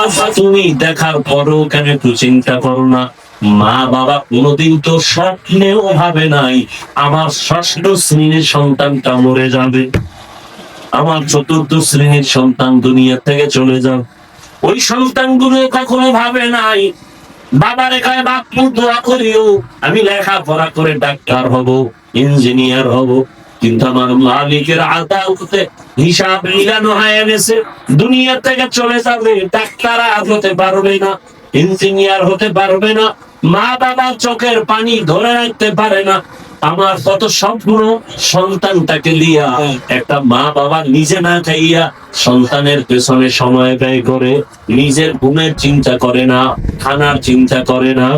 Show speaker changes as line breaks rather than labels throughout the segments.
বাবা, তুমি দেখার পরেও কেন একটু চিন্তা করো না? মা বাবা কোনোদিন তো স্বপ্নেও ভাবে নাই, আমার ষষ্ঠ শ্রেণির সন্তানটা মরে যাবে। আমার চতুর্থ শ্রেণির সন্তান দুনিয়া থেকে চলে যাবে। ওই সন্তানগুলো কখনো ভাবে নাই। বাবা রেখায় বাপু দোয়া করিও, আমি লেখাপড়া করে ডাক্তার হব, ইঞ্জিনিয়ার হব। কিন্তু আমার মালিকের আদালতে হিসাব মিলানো হয়ে গেছে। দুনিয়া থেকে চলে যাবে ডাক্তার হতে পারবে না, ইঞ্জিনিয়ার হতে পারবে না, মা বাবার চোখের পানি ধরে রাখতে পারে না। আমার কত স্বপ্ন, সন্তানটাকে লিয়া একটা মা বাবা নিজে না খাইয়া সন্তানের পেছনে সময় ব্যয় করে নিজের ঘুমের চিন্তা করে না, খানার চিন্তা করে না।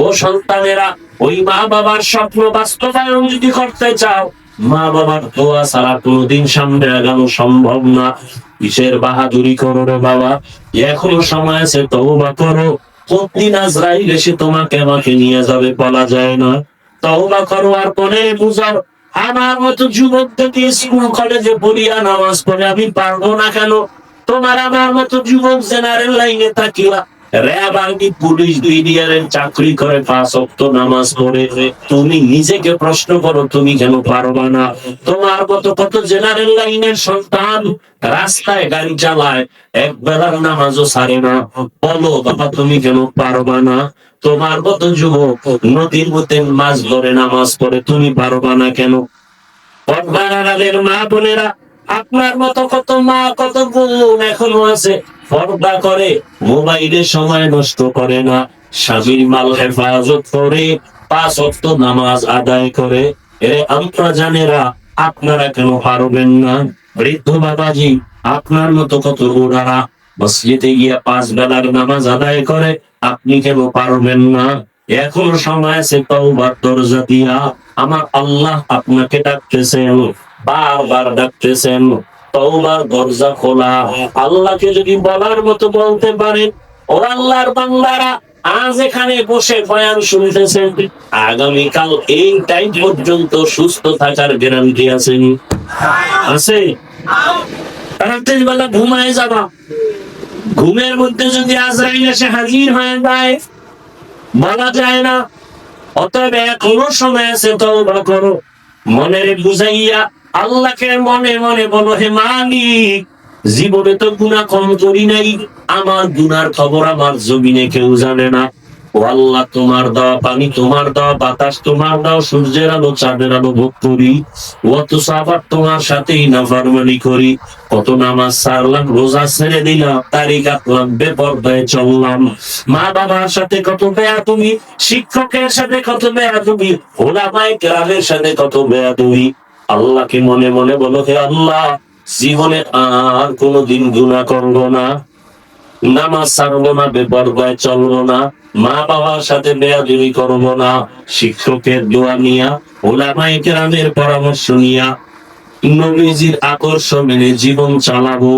ও সন্তানেরা, ওই মা বাবার স্বপ্ন বাস্তবায়ন যদি করতে চাও মা বাবার দোয়া ছাড়া কোনোদিন সামনে আগানো সম্ভব না। কিসের বাহাদুরি করো রে বাবা? এখনও সময় আছে, তওবা করো। কতদিন আজরাইল এসে তোমাকে আমাকে নিয়ে যাবে বলা যায় না। তওবা করো আর পরে বুঝাও। আমার মতো যুবক যদি স্কুল কলেজে পড়িয়া নামাজ পড়ে আমি পারব না কেন? তোমার আমার মতো যুবক জেনারেল লাইনে থাকিয়া র্যাব আর্মি পুলিশ বিডিআরের চাকরি করে, পাঁচ নামাজ পড়ে তুমি নিজেকে প্রশ্ন করো, তুমি কেন পারবা না। তোমার কত জেনারেল লাইনের সন্তান রাস্তায় গাড়ি চালায়, এক বেলার নামাজও সারে না। বলো, বাবা, তুমি কেন পারবা না? তোমার যুবক নদীর মধ্যে মাছ ধরে নামাজ পড়ে, তুমি পারবা না কেন? মা বোনেরা, আপনার মতো কত মা, কত বোন এখনও আছে। পর্দা করে মোবাইলে সময় নষ্ট করে না। স্বামীর মাল হেফাজত করে, পাঁচ অক্ত নামাজ আদায় করে। এ আমরা জানেরা, আপনারা কেন পারবেন না? বৃদ্ধ বাবাজি, আপনার মতো কত বুড়ারা মসজিদে গিয়ে পাঁচ বেলার নামাজ আদায় করে, আপনি কেন পারবেন না? এখনও সময় আছে তওবার দরজা দিয়া। আমার আল্লাহ আপনাকে ডাকতেছেন, বারবার ডাকতেছেন। তওবার দরজা খোলা। আল্লাহকে যদি বলার মতো বলতে পারেন ও আল্লাহর বান্দারা আজ এখানে বসে বয়ান শুনতেছেন। আগামীকাল এই টাইম পর্যন্ত সুস্থ থাকার গ্যারান্টি আছে আছে? রাতের বেলা ঘুমায় যাবা। ঘুমের মধ্যে যদি আজরাইল এসে হাজির হয়ে যায়, বলা যায় না। অতএব এখনও সময় আছে তওবা করো। মনের বুঝাইয়া আল্লাহকে মনে মনে বলো, হে মালিক, জীবনে তো গুনাহ কম করি নাই। আমার গুনার খবর আমার জমিনে কেউ জানে না। ও আল্লাহ, তোমার দাও পানি, তোমার দাও বাতাস, তোমার দাও সূর্যের আলো, চাঁদের আলো ভোগ করি। অত সাবার তোমার সাথেই নাফারমানি করি। কত নামাজ সারলাম, রোজা ছেড়ে দিলাম, তারিখ আঁকলাম, বেপর্দায় চললাম। মা বাবার সাথে কত বেয়া তুমি শিক্ষকের সাথে কত বেয়া তুমি ওলামায় গ্রামের সাথে কত বেয়া তুমি আল্লাহকে মনে মনে বলো, হে আল্লাহ, জীবনে আর কোনোদিন গুনাহ করব না। নামাজ ছাড়বো না বেপরদায় চলবো না মা বাবার সাথে বেয়াদবি করব না, শিক্ষকের দোয়া নিয়া, ওলামায়ে কেরামের পরামর্শ নিয়া, নবীজির আকর্ষণ মেনে জীবন চালাবো,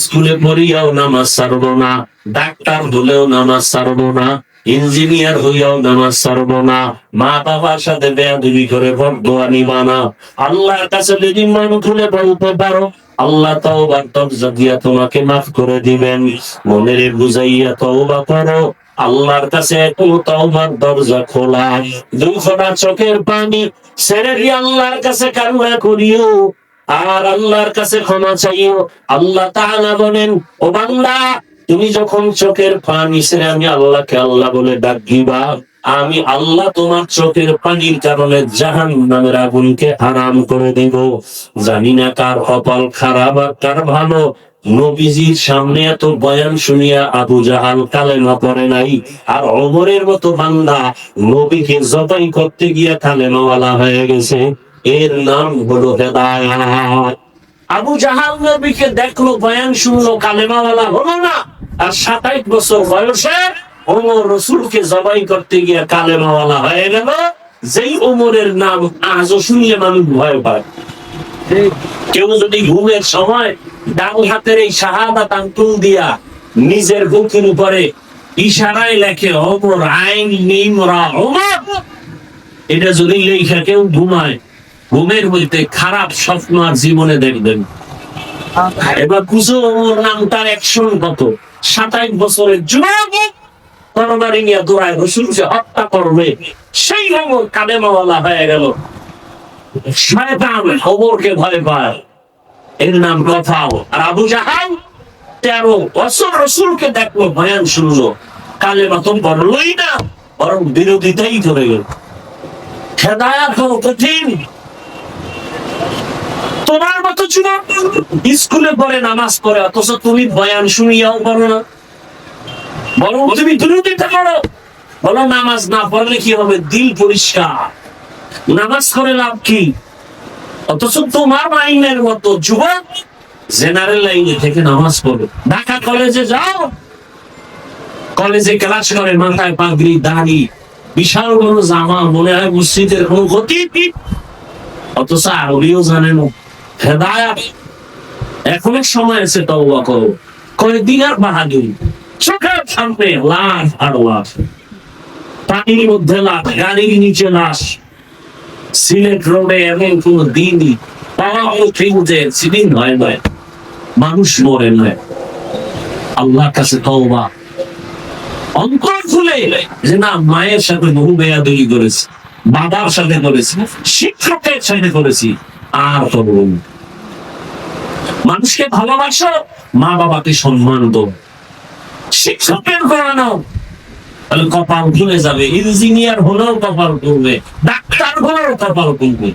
স্কুলে পড়িয়াও নামাজ ছাড়বো না, ডাক্তার হলেও নামাজ ছাড়বো না ইঞ্জিনিয়ার হইয়াও নামাজ ছাড়বো না। মা বাবার সাথে বেয়াদবি করে বদোয়া নিবা না। আল্লাহর কাছে যদি মন খুলে বলতে পারো, আল্লাহ তওবার দরজা দিয়া তোমাকে মাফ করে দিবেন। মনের বুঝাইয়া তওবা করো। আল্লাহর কাছে তওবার দরজা খোলা। দুই চোখের পানি ছেড়ে দিয়ে আল্লাহর কাছে কান্না করিও। আর আল্লাহর কাছে ক্ষমা চাইও। আল্লাহ তাআলা বলেন, ও বান্দা তুমি যখন চোখের পানি ছেড়ে আমি আল্লাহকে আল্লাহ বলে ডাক দিবা, আমি আল্লাহ তোমার চোখের পানির কারণে জাহান নামের আগুনকে হারাম করে দিব। জানি না কার কপাল খারাপ আর কার ভালো। নবীজির সামনে এত বয়ান শুনিয়া আবু জাহাল কালেমা পড়ে নাই। আর অমরের মতো বান্দা নবীকে জবাই করতে গিয়ে কালেমাওয়ালা হয়ে গেছে। এর নাম হলো হেদায়াত। আবু জাহাল নবীকে দেখল, বয়ান শুনলো, কালেমাওয়ালা হলো না। আর সাতাইশ বছর বয়সে ওমর রসুলকে জবাই করতে গিয়ে কালেমাওয়ালা হয়ে গেল। যেই ওমরের নাম আজও শুনলে মানুষ ভয় পায়। কেউ যদি ঘুমের সময় ডান হাতের এই শাহাদাত আঙ্কুল দিয়া নিজের বুকের উপরে ইশারায় লেখে অমর আইন নিমরা ওমর। এটা যদি লেখা কেউ ঘুমায়, ঘুমের মধ্যে খারাপ স্বপ্ন আর জীবনে দেখবেন এবার কুসো ওমর নামটার অ্যাকশন কত। সাতাইশ বছরের যুবক তরবারি নিয়ে দৌড়ায় রসুলকে হত্যা করবে, সেই রকম কালেমাওয়ালা হয়ে গেল। শয়তান খবরকে ভয় পায়। এর নাম কথাও আর আবু জাহাল তেরো বছর রসুলকে দেখল, বয়ান শুনলো। কালে মতন বললই না, বরং বিরোধিতাই করে গেল। হেদায়াত কঠিন। তোমার মতো যুবক স্কুলে পড়ে নামাজ পড়ে, অথচ তুমি বয়ান শুনিয়াও পারো না। বরং তুমি বিরোধিতা করো। বলো, নামাজ না পড়লে কি হবে? দিল পরিষ্কার। নামাজ করে লাভ কি? অথচ তোমার লাইনের মতো যুবক জেনারেল লাইনে থেকে নামাজ পড়ে ঢাকা কলেজে যাও। কলেজে ক্লাস করে, মাথায় পাগড়ি, দাড়ি, বিশাল বড় জামা, মনে হয় মসজিদের কোনো গতি অথচ আরবিও জানে না। হেদায়াত। এখনও সময় আছে, তওবা করো। বাহাদুরি। চোখের সামনে লাশ আর লাশ। পানির মধ্যে লাশ, গাড়ির নিচে লাশ। সিলেট রোডে এমন কোন দিনই যে হয় নয় মানুষ মরে নয় আল্লাহর কাছে তওবা। অন্তর খুলে যে না, মায়ের সাথে বহু বেয়াদবি করেছি, বাবার সাথে করেছি, শিক্ষকের সাথে করেছি, আর করব। মানুষকে ভালোবাসো মা বাবাকে সম্মান দো শিক্ষকের করানো তাহলে কপাল খুলে যাবে, ইঞ্জিনিয়ার হলেও কপাল খুলবে, ডাক্তার হলেও কপাল খুলবে।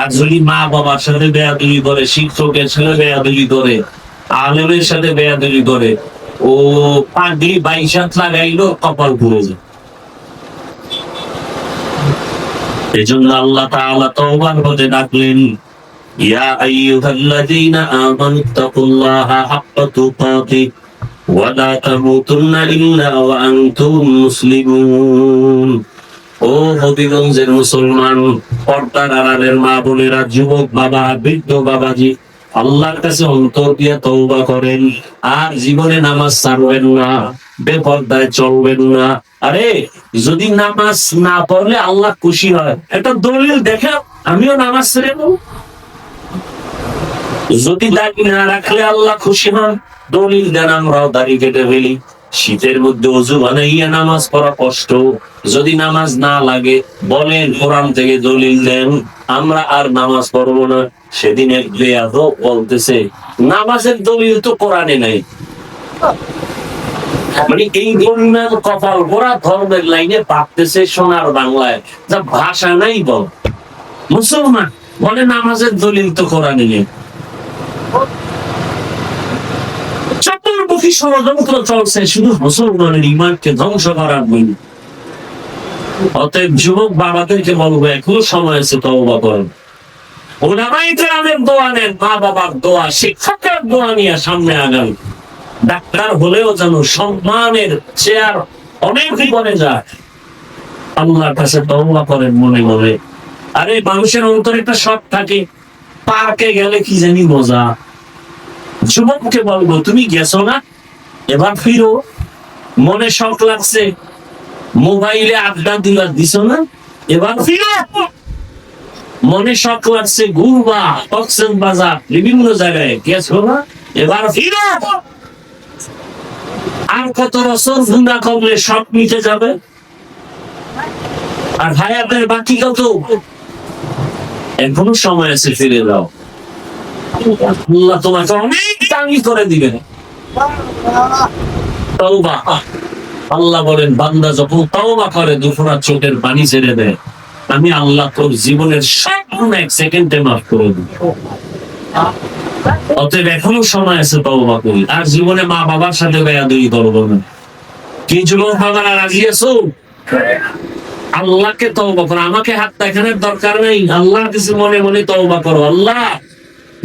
আর যদি মা বাবার সাথে বেয়াদুলি করে, শিক্ষকের সাথে বেয়াদুলি করে, আলেমের সাথে বেয়াদুলি করে, ও পাগলি বাইশাত লাগাইলো কপাল খুলে যায় এজন্য আল্লাহ তাআলা তওবার পথে ডাকলেন ইয়া আইয়ুহাল্লাযীনা আমানু তাকুল্লাহা হাক্কা তুকাতিহ ওয়া লা তামুতুন্না ইল্লা ওয়া আনতুম মুসলিমুন ও হবিগঞ্জের মুসলমান পর্দার আড়ালের মা বোনেরা, যুবক বাবা, বৃদ্ধ বাবাজি, আল্লাহর কাছে অন্তর দিয়ে তওবা করেন। আর জীবনে নামাজ ছাড়বেন না, বেপর্দায় চলবেন না। আরে, যদি নামাজ না পড়লে আল্লাহ খুশি হয়। একটা দলিল দেখে আমিও নামাজ ছেড়ে যদি দাড়ি না রাখলে আল্লাহ খুশি হন, দলিল দেন, আমরাও দাড়ি কেটে ফেলি। শীতের মধ্যে অজু বানাইয়া নামাজ পড়া কষ্ট। যদি নামাজ না লাগে, বলেন কোরআন থেকে দলিল দেন। আমরা আর নামাজ পড়ব না। সেদিন এক বেয়াদব বলতেছে, নামাজের দলিল তো কোরআনে নাই। মানে এই পরিমাণ কপাল গোড়া ধর্মের লাইনে পাকতেছে সোনার বাংলায়। যা ভাষা নাই বল। মুসলমান বলে, নামাজের দলিল তো কোরআনে নেই। চতুর্মুখী ষড়যন্ত্র চলছে? শুধু মুসলমানের ইমানকে ধ্বংস করার জন্য। অতএব যুবক বাবাদেরকে বলব, এখনও সময় আছে তওবা করেন দোয়া নেন মা বাবার দোয়া, শিক্ষকের দোয়া নিয়ে সামনে আগান। ডাক্তার হলেও যেন সম্মানের চেয়ার অনেক বনে যায়। আল্লাহর কাছে তওবা করেন মনে মনে। আরে, মানুষের অন্তরে একটা শখ থাকে, পার্কে গেলে কি জানি মজা। যুবককে বলব, তুমি গেছো না? এবার ফিরো। মনে শখ লাগছে। মোবাইলে আড্ডা দিলা দিছো না? এবার ফিরো। মনে শখ লাগছে ঘুরবা কক্সেন বাজার, বিভিন্ন জায়গায়। গেছো না? এবার ফিরো। আর কত বছর গুন্ডা করলে সব মিটে যাবে? আর হায়াতের বাকি কত? এখনও সময় আছে, ফিরে যাও। তোমাকে অনেক দামি করে দিবেন। আল্লাহ বলেন, বান্দা যখন করে ছেড়ে দেয়। আমি আল্লাহ তোর জীবনের এক সেকেন্ডে মাফ করে দিব অতএব এখনও সময় আছে করি। আর জীবনে মা বাবার সাথে করব না। রাজি আছো? আল্লাহকে তওবা করো। আমাকে হাত দেখানোর দরকার নেই। আল্লাহ কিছু মনে মনে তওবা করো। আল্লাহ,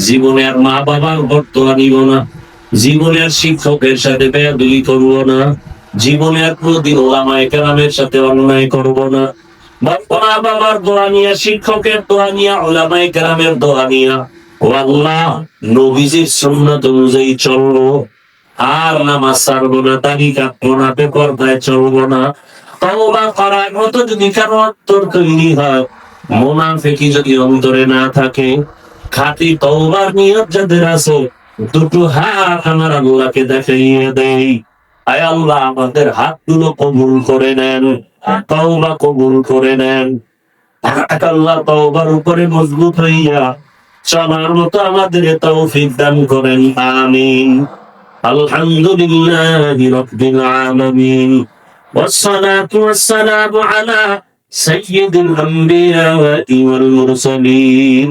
জীবনে আর মা বাবার ঘর তো নিব না। জীবনে আর শিক্ষকের সাথে বেয়াদবি করব না। জীবনে আর কোনদিন ওলামায়ে কেরামের সাথে অন্যায় করব না। মা বাবার দোয়া নিয়া, শিক্ষকের দোয়া নিয়া ওলামায়ে কেরামের দোয়া নিয়া। নবীজির অনুযায়ী চলবো। আর নামাজ ছাড়বো না দাড়ি কাটবো না বেপরদায় চলবো না। তওবা করার মতো যদি কারও অন্তর তৈরি হয়, মোনাফেকি যদি অন্তরে না থাকে খাতি তওবার নিয়ত যাদের আছে দুটো হাত আমার আল্লাহকে দেখাইয়ে দেই আয় আল্লাহ আমাদের হাতগুলো কবুল করে নেন তওবা কবুল করে নেন এক আল্লাহ তওবার উপরে মজবুত হইয়া চলার মতো আমাদের তৌফিক দান করেন আমিন আলহামদুলিল্লাহি রাব্বিল আলামিন والصلاة والسلام على سيد الأنبياء والمرسلين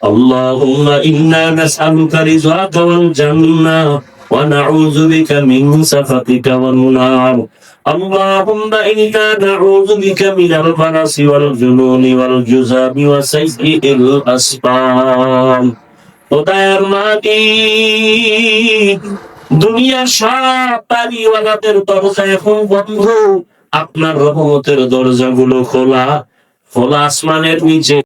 اللهم إنا نسألك رضاك والجنة ونعوذ بك من سخطك والنار اللهم إنا نعوذ بك من البرص والجنون والجزام وسيء الأسقام ওদায়ের মাটি দুনিয়ার সব পানিওয়ালাদের দরজা এখন বন্ধ আপনার রহমতের দরজাগুলো খোলা খোলা আসমানের নিচে